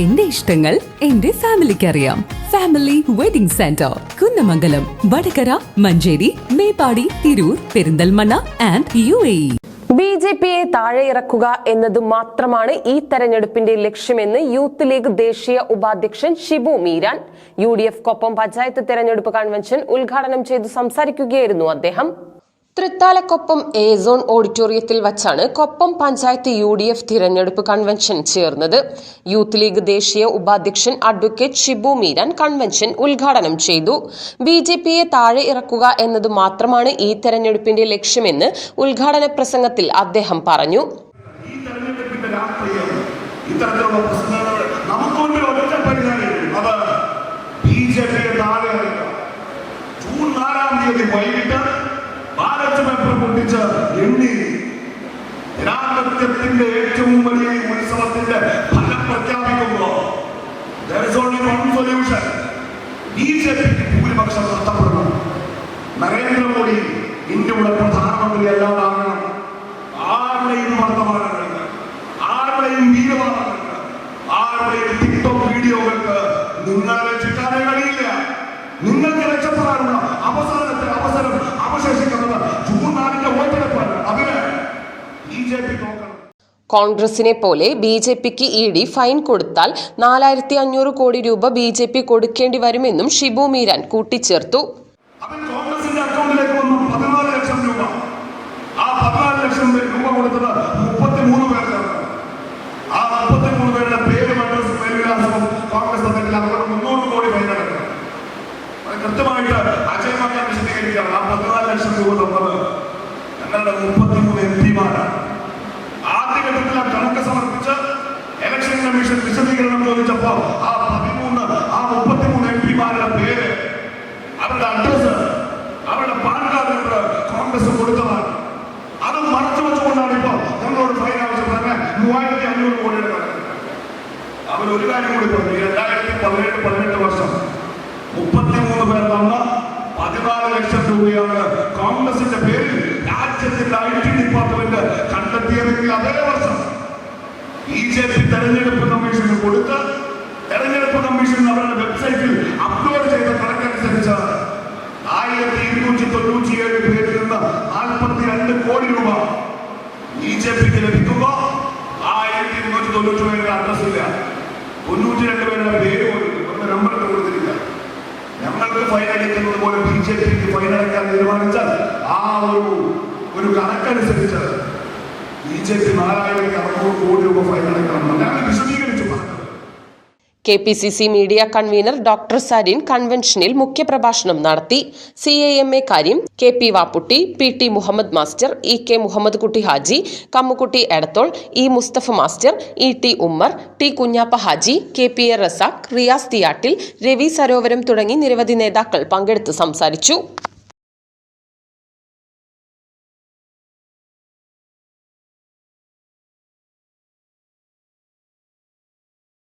എന്റെ ഇഷ്ടങ്ങൾ എന്റെ ഫാമിലിക്ക് അറിയാം family wedding centre Kunnamangalam Vadakara Manjeri Meppadi Tirur Perinthalmanna and U A B J പിയെ താഴെ ഇറക്കുക എന്നത് മാത്രമാണ് ഈ തെരഞ്ഞെടുപ്പിന്റെ ലക്ഷ്യമെന്ന് യൂത്ത് ലീഗ് ദേശീയ ഉപാധ്യക്ഷൻ Shibu Meeran. U D F Koppam panchayat തെരഞ്ഞെടുപ്പ് കൺവെൻഷൻ ഉദ്ഘാടനം ചെയ്തു സംസാരിക്കുകയായിരുന്നു അദ്ദേഹം. തൃത്താലക്കൊപ്പം എ സോൺ ഓഡിറ്റോറിയത്തിൽ വച്ചാണ് Koppam panchayat U D F തിരഞ്ഞെടുപ്പ് കൺവെൻഷൻ ചേർന്നത്. യൂത്ത് ലീഗ് ദേശീയ ഉപാധ്യക്ഷൻ അഡ്വക്കേറ്റ് ഷിബു മീരാൻ കൺവെൻഷൻ ഉദ്ഘാടനം ചെയ്തു. ബി ജെ പിയെ താഴെ ഇറക്കുക എന്നത് മാത്രമാണ് ഈ തെരഞ്ഞെടുപ്പിന്റെ ലക്ഷ്യമെന്ന് ഉദ്ഘാടന പ്രസംഗത്തിൽ അദ്ദേഹം പറഞ്ഞു. ജൂൺ നാലാം തീയതി വൈകിട്ട് നരേന്ദ്രമോദി ഇന്ത്യയുടെ പ്രധാനമന്ത്രി അല്ലാതാകണം ആരുടെയും വർത്തമാനങ്ങൾക്ക് ആരുടെയും വീരവാദങ്ങൾക്ക് ആരുടെയും ടിക്ടോക്ക് വീഡിയോകൾക്ക് നിങ്ങളെ രക്ഷിക്കാനേ കഴിയില്ല. നിങ്ങൾക്ക് രക്ഷപ്പെടാനുള്ള അവസാനത്തെ അവസരം അവശേഷിക്കുന്നത് ജൂൺ നാലിന്റെ വോട്ടെടുപ്പാണ്. അതിന് ബി ജെ പി കോൺഗ്രസിനെ പോലെ ബി ജെ പിക്ക് ഇ ഡി ഫൈൻ കൊടുത്താൽ നാലായിരത്തി അഞ്ഞൂറ് കോടി രൂപ ബി ജെ പി കൊടുക്കേണ്ടി വരുമെന്നും ഷിബു മീരാൻ കൂട്ടിച്ചേർത്തു അവൻ കോൺഗ്രസിന്റെ അക്കൗണ്ടിലേക്ക് വന്നു പതിനാല് ലക്ഷം രൂപ ആ പതിനാല് ലക്ഷം രൂപ കൊടുത്തത് മുപ്പത്തിമൂന്ന് പേർക്കാണ് ആ മുപ്പത്തിമൂന്ന് പേരുടെ പേരും അഡ്രസ്സും മേൽവിലാസവും കോൺഗ്രസ് തന്നിട്ടില്ല അതുകൊണ്ട് മുന്നൂറ് കോടി ഫൈൻ അടക്കണം അത് കൃത്യമായിട്ട് അജയ് മക്കാൻ വിശദീകരിക്കുകയാണ് ആ പതിനാല് ലക്ഷം രൂപ തന്നത് ഞങ്ങളുടെ മുപ്പത്തിമൂന്ന് എം പിമാരാണ്. ആദ്യഘട്ടത്തിൽ ആ കണക്ക് സമർപ്പിച്ച് ഇലക്ഷൻ കമ്മീഷൻ വിശദീകരണം ചോദിച്ചപ്പോ ആ പതിമൂന്ന് ആ മുപ്പത്തിമൂന്ന് എം പിമാരുടെ പേര് അവരുടെ അഡ്രസ് അവരുടെ പാൻ കാർഡ് നമ്പർ കോൺഗ്രസ് കൊടുത്തതാണ്. അത് മറച്ചു വെച്ചുകൊണ്ടാണ് ഇപ്പോ ഞങ്ങളോട് ഫൈൻ ആവശ്യപ്പെടുന്നത്. മൂവായിരത്തി അഞ്ഞൂറ് കോടിയുടെ അവർ ഒരു കാര്യം കൂടി പറഞ്ഞു. രണ്ടായിരത്തി പതിനെട്ട് പതിനെട്ട് വർഷം മുപ്പത്തിമൂന്ന് പേർ തന്ന രൂപയാണ് കോൺഗ്രസിന്റെ പേരിൽ രാജ്യത്തിന്റെ ഐ ടി ഡിപ്പാർട്ട്മെന്റ് കണ്ടെത്തിയതെങ്കിൽ അതേ വർഷം ബി ജെ പി തെരഞ്ഞെടുപ്പ് കമ്മീഷന് കൊടുത്ത് തെരഞ്ഞെടുപ്പ് കമ്മീഷൻ അവരുടെ വെബ്സൈറ്റിൽ അപ്ലോഡ് ചെയ്ത കണക്കനുസരിച്ച് ആയിരത്തി ഇരുന്നൂറ്റി തൊണ്ണൂറ്റിയേഴ് പേരിൽ നിന്ന് നാൽപ്പത്തി രണ്ട് കോടി രൂപ ബി ജെ പിക്ക് ലഭിക്കുമ്പോ ആയിരത്തി ഇരുന്നൂറ്റി തൊണ്ണൂറ്റി പേരുടെ അഡ്രസ് ഇല്ല. തൊണ്ണൂറ്റി രണ്ട് പേരുടെ പേര് നമ്പർ കൊടുത്തിട്ടില്ല. ഞങ്ങൾക്ക് ഫൈൻ അടിക്കുന്നത് പോലെ ബി ജെ പിക്ക് ഫൈൻ അടയ്ക്കാൻ തീരുമാനിച്ചാൽ ആ ഒരു ഒരു കണക്കനുസരിച്ച് ബി ജെ പി നാലായിരത്തി K P C C media convener doctor Sarin കൺവെൻഷനിൽ മുഖ്യപ്രഭാഷണം നടത്തി. സി എ എം എ കാര്യം K P Vapputty P T Muhammad master E K Muhammad Kutty Haji Kammukutty Edathol E Musthafa master E T Ummer T Kunhappa Haji K P A Razak Riyas Thiyattil Ravi Sarovaram തുടങ്ങി നിരവധി നേതാക്കൾ പങ്കെടുത്ത് സംസാരിച്ചു.